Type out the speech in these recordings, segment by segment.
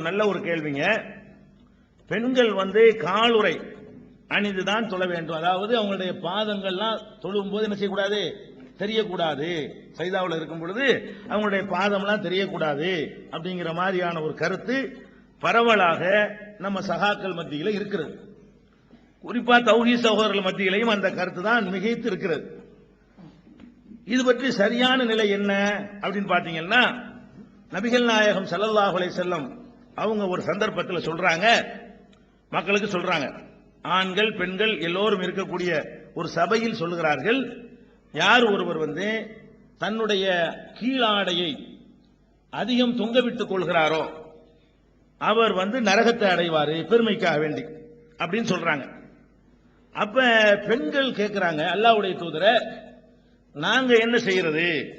நல்ல ஒரு கேள்விங்க. பெண்கள் வந்து காலுறை அணிந்துதான் தொழ வேண்டும். அதாவது அவங்களுடைய பாதங்கள்லாம் தொழும் போது என்ன செய்யக்கூடாது? தெரியக்கூடாது. சைதாவில் இருக்கும் பொழுது அவங்களுடைய பாதம்லாம் தெரியக்கூடாது அப்படிங்கிற மாதிரியான ஒரு கருத்து பரவலாக நம்ம சகாக்கள் மத்தியில் இருக்கிறது. குறிப்பா தௌஹி சகோதரர்கள் மத்தியிலையும் அந்த கருத்து தான் மிகைத்து இருக்கிறது. இது பற்றி சரியான நிலை என்ன அப்படின்னு பாத்தீங்கன்னா நபிகள் நாயகம் ஸல்லல்லாஹு செல்லம் அவங்க ஒரு சந்தர்ப்பத்தில் சொல்றாங்க மக்களுக்கு சொல்றாங்க. ஆண்கள் பெண்கள் எல்லோரும் இருக்கக்கூடிய ஒரு சபையில் சொல்லுகிறார்கள் யார் ஒருவர் வந்து தன்னுடைய கீழாடையை அதிகம் தொங்கவிட்டுக் கொள்கிறாரோ அவர் வந்து நரகத்தை அடைவார் பெருமைக்காக வேண்டி அப்படின்னு சொல்றாங்க. அப்ப பெண்கள் கேட்கிறாங்க அல்லாவுடைய தூதர நாங்க என்ன செய்யறது?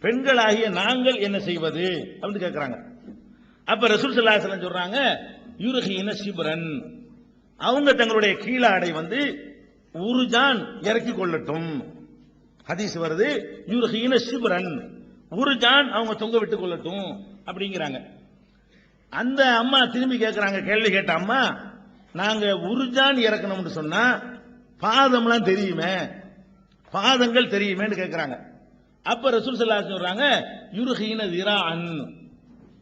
பெண்களாகிய நாங்கள் என்ன செய்வது? அப்படின்னு கேட்கிறாங்க அப்ப ரசூல் ஸல்லல்லாஹு சொல்றாங்க யுருஹீன சிபரன் அவங்க தங்களுடைய கீழாடை வந்து உருஜான் இறக்கி கொள்ளட்டும். ஹதீஸ் வருது யுருஹீன சிபரன் உருஜான் அவங்க தொங்க விட்டு கொள்ளட்டும் அப்படிங்கிறாங்க. அந்த அம்மா திரும்பி கேட்கிறாங்க கேள்வி கேட்ட அம்மா நாங்க உருஜான் இறக்கணும்னு சொன்னா பாதம்லாம் தெரியுமே பாதங்கள் தெரியுமேன்னு கேட்கிறாங்க அப்ப ரசூல் ஸல்லல்லாஹு சொல்றாங்க சொல்றாங்க யுருஹீன அன்னு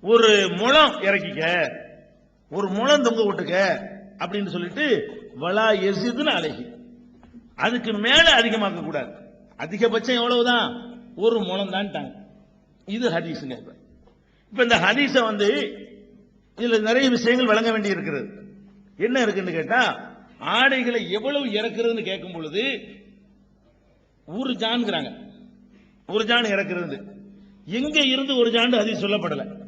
ஒரு முளம் இறக்கிக்க ஒரு முளம் தொங்க விட்டுக்க அப்படின்னு சொல்லிட்டு வலா எசிதுன்னு அழகி அதுக்கு மேல அதிகமாக்க கூடாது. அதிகபட்சம் எவ்வளவுதான்? ஒரு முழம் தான்ட்டாங்க இது ஹதீஸுங்க இப்ப. இப்ப இந்த ஹதீஸ வந்து இதுல நிறைய விஷயங்கள் வழங்க வேண்டி இருக்கிறது என்ன இருக்குன்னு கேட்டா ஆடைகளை எவ்வளவு இறக்குறதுன்னு கேட்கும் பொழுது ஒரு ஜான்ங்கிறாங்க. ஒரு ஜான் இறக்குறது. எங்க இருந்து ஒரு ஜாண்டு ஹதீஸ் சொல்லப்படலை.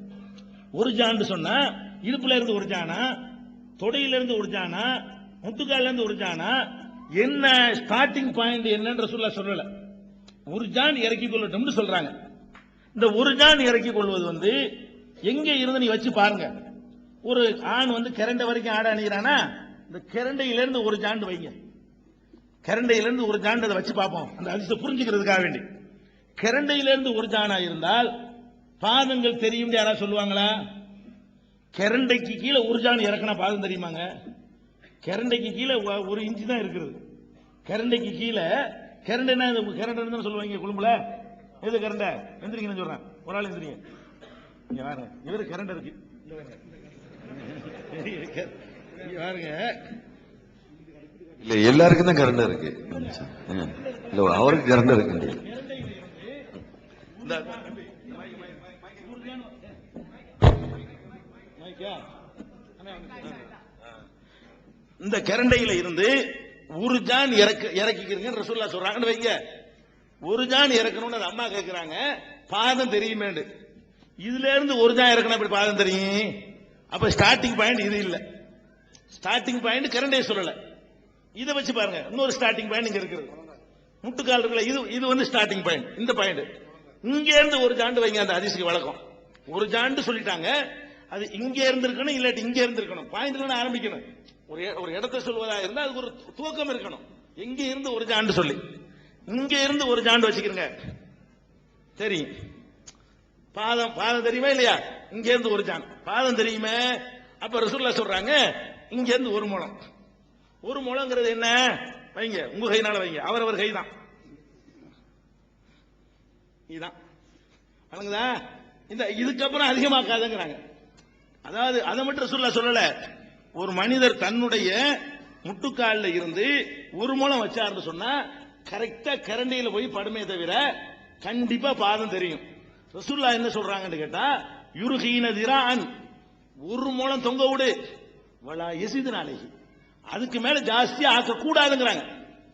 ஒரு ஜாண்டு சொன்னா இடுப்புல இருந்து ஒரு ஜானா தொடையில இருந்து ஒரு ஜானா முட்டுக்கால இருந்து ஒரு ஜானா என்ன ஸ்டார்டிங் பாயிண்ட் என்னன்ற சொல்ல சொல்லல. ஒரு ஜான் இறக்கி கொள்ளட்டும்னு சொல்றாங்க. இந்த ஒரு ஜான் இறக்கி கொள்வது வந்து எங்க இருந்து நீ வச்சு பாருங்க. ஒரு ஆண் வந்து கிரண்டை வரைக்கும் ஆட அணிகிறானா இந்த கரண்டையிலிருந்து ஒரு ஜாண்டு வைங்க. கரண்டையிலிருந்து ஒரு ஜாண்டு அதை வச்சு பார்ப்போம். அந்த அதிசயம் புரிஞ்சுக்கிறதுக்காக வேண்டி. கரண்டையிலிருந்து ஒரு ஜானா இருந்தால் பாதங்கள் தெரியும் யாராவது சொல்லுவாங்களா? கிரண்டைக்கு கீழே ஒரு ஜான் இறக்கினா பாதம் தெரியுமாங்க? கிரண்டைக்கு கீழே ஒரு இன்ச்சு தான் இருக்கிறது. கிரண்டைக்கு கீழே கிரண்டைனா கிரண்டைன்னு சொல்லுவாங்க குழும்புல? எது கிரண்டை? எந்திரிங்கன்னு சொல்றேன். ஒரு ஆள் எந்திரிங்க. இங்க பாருங்க இவரு கிரண்டை இருக்கு. பாருங்க. இல்ல எல்லாருக்கும் தான் கரண்ட் இருக்கு. இல்ல அவருக்கு கரண்ட் இருக்கு. இந்த இந்த கரண்டையில இருந்து ஒரு ஜான் இறக்கு இறக்கிக்கிறீங்க ரசூல்லா சொல்றாங்கன்னு வைங்க. ஒரு ஜான் இறக்கணும்னு அது அம்மா கேட்கிறாங்க பாதம் தெரியுமேண்டு இதுல இருந்து ஒரு ஜான் இறக்கணும் அப்படி பாதம் தெரியும்? அப்ப ஸ்டார்டிங் பாயிண்ட் இது இல்ல. ஸ்டார்டிங் பாயிண்ட் கரண்டை சொல்லல. இதை வச்சு பாருங்க. இன்னொரு ஸ்டார்டிங் பாயிண்ட் இங்க இருக்குது. முட்டுக்கால் இருக்குல்ல இது இது வந்து ஸ்டார்டிங் பாயிண்ட் இந்த பாயிண்ட் இங்க இருந்து ஒரு ஜாண்டு வைங்க அந்த அதிசய வழக்கம். ஒரு ஜாண்டு சொல்லிட்டாங்க. அது இங்கே இருந்திருக்கணும் இல்லாட்டி இங்கே இருந்திருக்கணும். பாயிண்ட்ல ஆரம்பிக்கணும். ஒரு ஒரு இடத்தை சொல்வதா இருந்தா அதுக்கு ஒரு துவக்கம் இருக்கணும். எங்க இருந்து ஒரு ஜாண்டு சொல்லி. இங்க இருந்து ஒரு ஜாண்டு வச்சுக்கிறங்க. சரி. பாதம் பாதம் தெரியுமா இல்லையா? இங்க இருந்து ஒரு ஜான் பாதம் தெரியுமே? அப்ப ரசூல்லா சொல்றாங்க இங்க இருந்து ஒரு மூலம் ஒரு மூலங்கிறது என்ன? வைங்க உங்க கைனால வைங்க. அவர் அவர் கைதான். இதுதான் வணங்குதா? இந்த இதுக்கப்புறம் அதிகமாக்காதங்கிறாங்க. அதாவது அதை மட்டும் சொல்ல சொல்லல. ஒரு மனிதர் தன்னுடைய முட்டுக்கால்ல இருந்து ஒரு மூலம் வச்சாருன்னு சொன்னா கரெக்டா கரண்டியில போய் படுமே தவிர கண்டிப்பா பாதம் தெரியும். ரசூல்லா என்ன சொல்றாங்கன்னு கேட்டா யுருகீன திரான் ஒரு மூலம் தொங்க விடு. வலா எசிது நாளைக்கு அதுக்கு மேல ஜாஸ்தியா ஆக்க கூடாதுங்கிறாங்க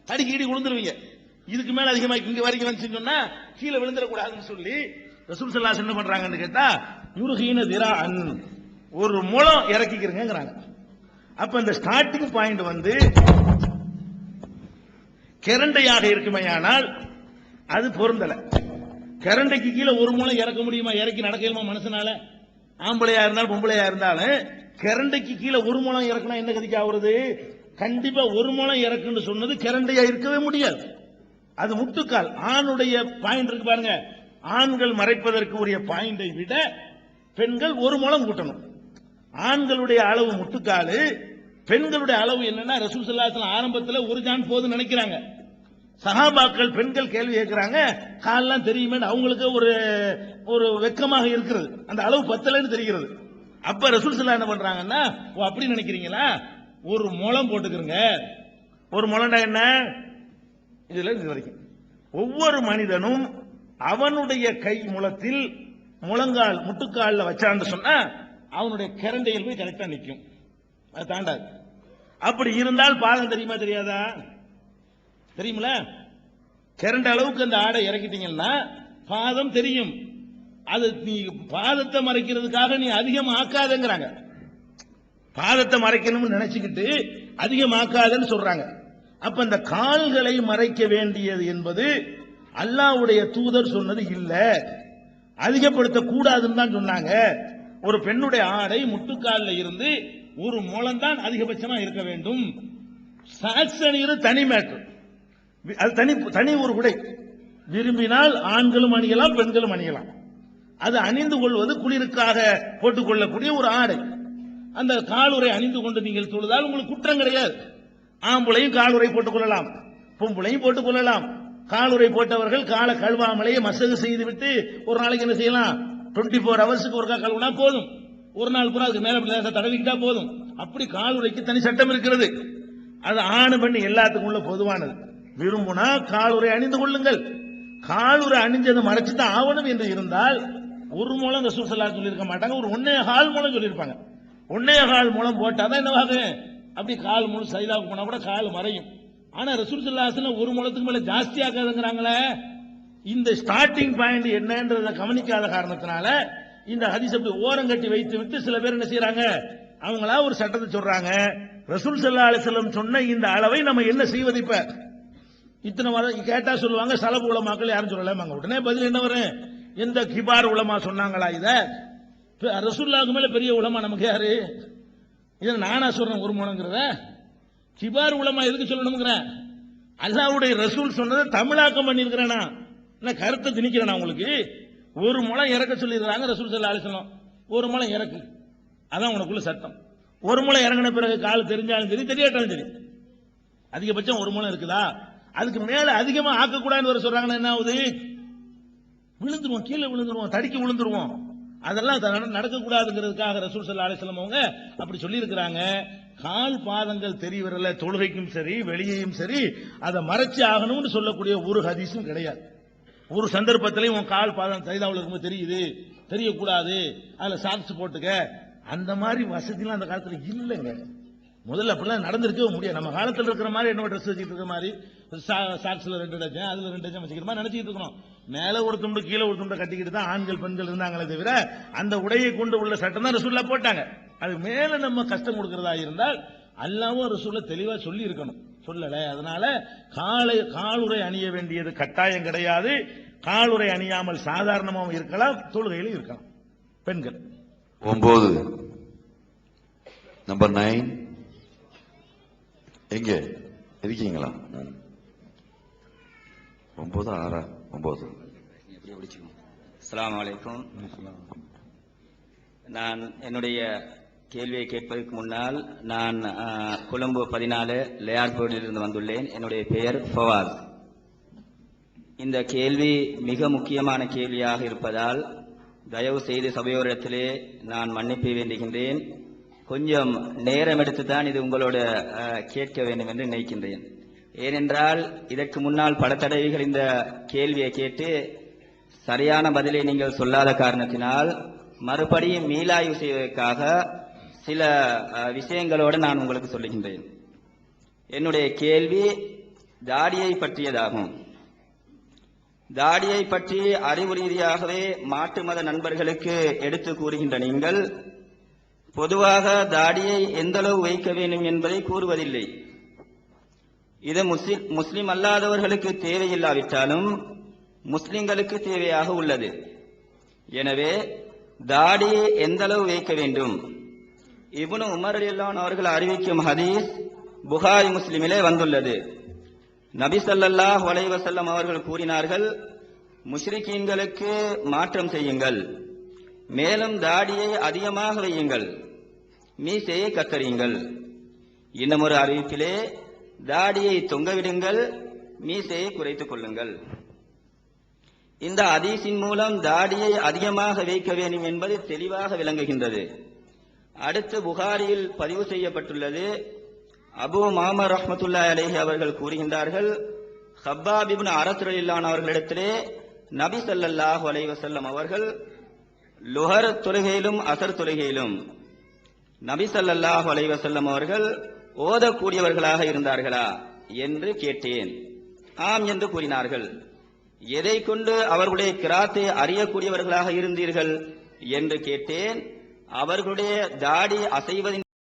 தடுக்கீடி விழுந்துருவீங்க. இதுக்கு மேல அதிகமா இங்க வரைக்கும் வந்துச்சுன்னு சொன்னா கீழே விழுந்துடக்கூடாதுன்னு சொல்லி ரசூல் சல்லாஸ் என்ன பண்றாங்கன்னு கேட்டா யுருகீன திரான் ஒரு மூலம் இறக்கிக்கிறங்கிறாங்க. அப்ப இந்த ஸ்டார்டிங் பாயிண்ட் வந்து கிரண்டையாக இருக்குமேயானால் அது பொருந்தல. கரண்டைக்கு கீழே ஒரு முளம் இறக்க முடியுமா? இறக்கி நடக்கலுமா மனசனால? ஆம்பளையா இருந்தாலும் பொம்பளையா இருந்தாலும் கரண்டைக்கு கீழே ஒரு முளம் இறக்கணும் என்ன கதிக்கு ஆகுறது? கண்டிப்பா ஒரு முளம் இறக்குன்னு சொன்னது கரண்டையா இருக்கவே முடியாது. அது முட்டுக்கால். ஆணுடைய பாயிண்ட் இருக்கு பாருங்க. ஆண்கள் மறைப்பதற்கு உரிய பாயிண்டை விட பெண்கள் ஒரு முளம் கூட்டணும். ஆண்களுடைய அளவு முட்டுக்காலு பெண்களுடைய அளவு என்னன்னா ரசூல் சல்லாசன் ஆரம்பத்தில் ஒரு ஜான் போதும் நினைக்கிறாங்க. சகாபாக்கள் பெண்கள் கேள்வி கேட்கிறாங்க கால்லாம் தெரியுமே அவங்களுக்கு ஒரு ஒரு வெக்கமாக இருக்கிறது. அந்த அளவு பத்தலைன்னு தெரிகிறது. அப்ப ரசூல் சல்லா என்ன பண்றாங்கன்னா ஓ அப்படி நினைக்கிறீங்களா? ஒரு முளம் போட்டுக்கிறங்க. ஒரு முளம்டா என்ன? இதுல இது வரைக்கும். ஒவ்வொரு மனிதனும் அவனுடைய கை முளத்தில் முழங்கால் முட்டுக்காலில் வச்சான்னு சொன்னா அவனுடைய கிரண்டையில் போய் கரெக்டா நிற்கும் அது தாண்டாது. அப்படி இருந்தால் பாதம் தெரியுமா தெரியாதா? தெரியுமில கிரண்ட அளவுக்கு அந்த ஆடை இறக்கிட்டீங்கன்னா பாதம் தெரியும். அது நீ பாதத்தை மறைக்கிறதுக்காக நீ அதிகம் ஆக்காதங்கிறாங்க பாதத்தை மறைக்கணும்னு நினைச்சுக்கிட்டு அதிகமாக்காதன்னு சொல்றாங்க. அப்ப இந்த கால்களை மறைக்க வேண்டியது என்பது அல்லாவுடைய தூதர் சொன்னது இல்ல. அதிகப்படுத்த கூடாதுன்னு தான் சொன்னாங்க. ஒரு பெண்ணுடைய ஆடை முட்டுக்கால்ல இருந்து ஒரு மூலம்தான் அதிகபட்சமா இருக்க வேண்டும். சாக்ஸ் தனி மேட்டர் அது தனி தனி ஒரு உடை. விரும்பினால் ஆண்களும் அணியலாம் பெண்களும் அணியலாம். அது அணிந்து கொள்வது குளிருக்காக போட்டுக்கொள்ளக்கூடிய ஒரு ஆடை. அந்த காலுரை அணிந்து கொண்டு நீங்கள் தொழுதால் உங்களுக்கு குற்றம் கிடையாது. ஆம்பளையும் காலுரை போட்டுக் கொள்ளலாம் பொம்பளையும் போட்டுக் கொள்ளலாம் காலுரை போட்டவர்கள் காலை கழுவாமலேயே மசகு செய்துவிட்டு ஒரு நாளைக்கு என்ன செய்யலாம்? டுவெண்ட்டி ஃபோர் ஹவர்ஸுக்கு ஒருக்கா கழுவுனா போதும். ஒரு நாள் கூட அதுக்கு மேல லேசா தடவிக்கிட்டா போதும். அப்படி கால் உரைக்கு தனி சட்டம் இருக்கிறது. அது ஆணு பண்ணி எல்லாத்துக்கும் உள்ள பொதுவானது. விரும்புனா உரை அணிந்து கொள்ளுங்கள். காலுறை அணிஞ்சது மறைச்சுதான் ஆவணம் என்று இருந்தால் ஒரு மூலம் ரசூல் சொல்லியிருக்க மாட்டாங்க ஒரு ஒன்னே கால் மூலம் சொல்லியிருப்பாங்க. ஒன்னே கால் மூலம் போட்டாதான் என்னவாகும் அப்படி கால் மூலம் சைதாக போனா கூட கால் மறையும். ஆனா ரசூல் ஒரு மூலத்துக்கு மேல ஜாஸ்தி இந்த ஸ்டார்டிங் பாயிண்ட் என்னன்றதை கவனிக்காத காரணத்தினால இந்த ஹதீஸ் அப்படி ஓரங்கட்டி வைத்து விட்டு சில பேர் என்ன செய்யறாங்க அவங்களா ஒரு சட்டத்தை சொல்றாங்க. ரசூல் சல்லா அலிசல்லம் சொன்ன இந்த அளவை நம்ம என்ன செய்வது இப்ப? இத்தனை வாரம் கேட்டா சொல்லுவாங்க சலபு உலமாக்கள் யாரும் சொல்லலாமாங்க உடனே பதில் என்ன வரும்? எந்த கிபார் உலமா சொன்னாங்களா இத? இப்ப ரசூல்லாவுக்கு மேல பெரிய உலமா நமக்கு யாரு? இதை நானா சொல்றேன் ஒரு முனங்கிறத கிபார் உலமா எதுக்கு சொல்லணுங்கிறேன் அல்லாவுடைய ரசூல் சொன்னதை தமிழாக்கம் பண்ணியிருக்கிறேனா நான். கருத்தை திணிக்கிறேனா உங்களுக்கு? ஒரு முளம் இறக்க சொல்லிடுறாங்க ரசூல் சல்லா அலிசல்லாம் ஒரு முளம் இறக்கு. அதான் உனக்குள்ள சட்டம். ஒரு முளை இறங்கின பிறகு கால் தெரிஞ்சாலும் சரி தெரியாட்டாலும் சரி. அதிகபட்சம் ஒரு முளம் இருக்குதா? அதுக்கு மேல அதிகமா ஆக்கக்கூடாதுன்னு வர சொல்றாங்கன்னா என்ன ஆகுது? விழுந்துருவோம் கீழே விழுந்துருவோம் தடுக்கி விழுந்துருவோம். அதெல்லாம் த- நடக்கக்கூடாதுங்கிறதுக்காக ரசூல் சல்லா அலிஸ்லாம் அவங்க அப்படி சொல்லியிருக்கிறாங்க. கால் பாதங்கள் தெரியவிரல தொழுகைக்கும் சரி வெளியையும் சரி அதை மறைச்சி ஆகணும்னு சொல்லக்கூடிய ஒரு ஹதீஸும் கிடையாது. ஒரு சந்தர்ப்பத்திலையும் உன் கால் பாதம் சரிதாவில் இருக்கும்போது தெரியுது. தெரியக்கூடாது. அதில் சாக்ஸ் போட்டுக்க. அந்த மாதிரி வசதிலாம் அந்த காலத்தில் இல்லைங்க. முதல்ல அப்படிலாம் நடந்திருக்கவே முடியாது. நம்ம காலத்தில் இருக்கிற மாதிரி என்னோட ட்ரெஸ் வச்சுட்டு இருக்கிற மாதிரி. சா- ரெண்டு டஜன் அதில் ரெண்டு டஜன் வச்சுக்கிற மாதிரி நினச்சிக்கிட்டு இருக்கணும். மேலே ஒரு துண்டு கீழே ஒரு துண்டை கட்டிக்கிட்டு தான் ஆண்கள் பெண்கள் இருந்தாங்களே தவிர அந்த உடையை கொண்டு உள்ள சட்டம் தான் ரசூல்லா போட்டாங்க. அது மேலே நம்ம கஷ்டம் கொடுக்கறதா இருந்தால் அல்லாவும் ரசூலை தெளிவாக சொல்லி இருக்கணும் சொல்லல. அதனால காலை காலுறை அணிய வேண்டியது கட்டாயம் கிடையாது. காலுறை அணியாமல் சாதாரணமாகவும் இருக்கலாம் தொழுகையிலும் இருக்கலாம். பெண்கள். ஒன்பது. நம்பர் நைன் எங்க? இருக்கீங்களா. ஒன்பது ஆறா? ஒன்பது. அஸ்ஸலாமு அலைக்கும். நான் என்னுடைய கேள்வியை கேட்பதற்கு முன்னால் நான் கொழும்பு பதினாலு லேயார்போர்டிலிருந்து வந்துள்ளேன். என்னுடைய பெயர் ஃபவாஸ் இந்த கேள்வி மிக முக்கியமான கேள்வியாக இருப்பதால் தயவு செய்து சபையோரிடத்திலே நான் மன்னிப்பு வேண்டுகின்றேன். கொஞ்சம் நேரம் எடுத்து தான் இது உங்களோட கேட்க வேண்டும் என்று நினைக்கின்றேன். ஏனென்றால் இதற்கு முன்னால் பல தடவைகள் இந்த கேள்வியை கேட்டு சரியான பதிலை நீங்கள் சொல்லாத காரணத்தினால் மறுபடியும் மீளாய்வு செய்வதற்காக சில விஷயங்களோடு நான் உங்களுக்கு சொல்லுகின்றேன். என்னுடைய கேள்வி தாடியை பற்றியதாகும். தாடியை பற்றி அறிவு ரீதியாகவே மாட்டு மத நண்பர்களுக்கு எடுத்து கூறுகின்ற நீங்கள் பொதுவாக தாடியை எந்தளவு வைக்க வேண்டும் என்பதை கூறுவதில்லை. இது முஸ்லிம் அல்லாதவர்களுக்கு தேவையில்லாவிட்டாலும் முஸ்லிம்களுக்கு தேவையாக உள்ளது. எனவே தாடி எந்தளவு வைக்க வேண்டும்? இபுனு உமர் அலியல்லான் அவர்கள் அறிவிக்கும் ஹதீஸ் புகாரி முஸ்லிமிலே வந்துள்ளது. நபி சல்லாஹ் வலைவசல்லம் அவர்கள் கூறினார்கள் முஷ்ரிக்கீன்களுக்கு மாற்றம் செய்யுங்கள். மேலும் தாடியை அதிகமாக வையுங்கள். மீசையை கத்தரியுங்கள். இன்னும் ஒரு அறிவிப்பிலே தாடியை தொங்கவிடுங்கள் மீசையை குறைத்துக் கொள்ளுங்கள். இந்த அதீசின் மூலம் தாடியை அதிகமாக வைக்க வேண்டும் என்பது தெளிவாக விளங்குகின்றது. அடுத்து புகாரியில் பதிவு செய்யப்பட்டுள்ளது. அபு மாமர் ரஹ்மத்துல்லா அலேஹி அவர்கள் கூறுகின்றார்கள் ஹப்பாபிபின் இப்னு அவர்களிடத்திலே நபி சல்லாஹு அலைவசல்லம் அவர்கள் லுஹர் தொழுகையிலும் அசர் தொழுகையிலும் நபி சல்லாஹு அலைவசல்லம் அவர்கள் ஓதக்கூடியவர்களாக இருந்தார்களா என்று கேட்டேன். ஆம் என்று கூறினார்கள். எதை கொண்டு அவர்களுடைய கிராத்தை அறியக்கூடியவர்களாக இருந்தீர்கள் என்று கேட்டேன். அவர்களுடைய தாடி அசைவதின்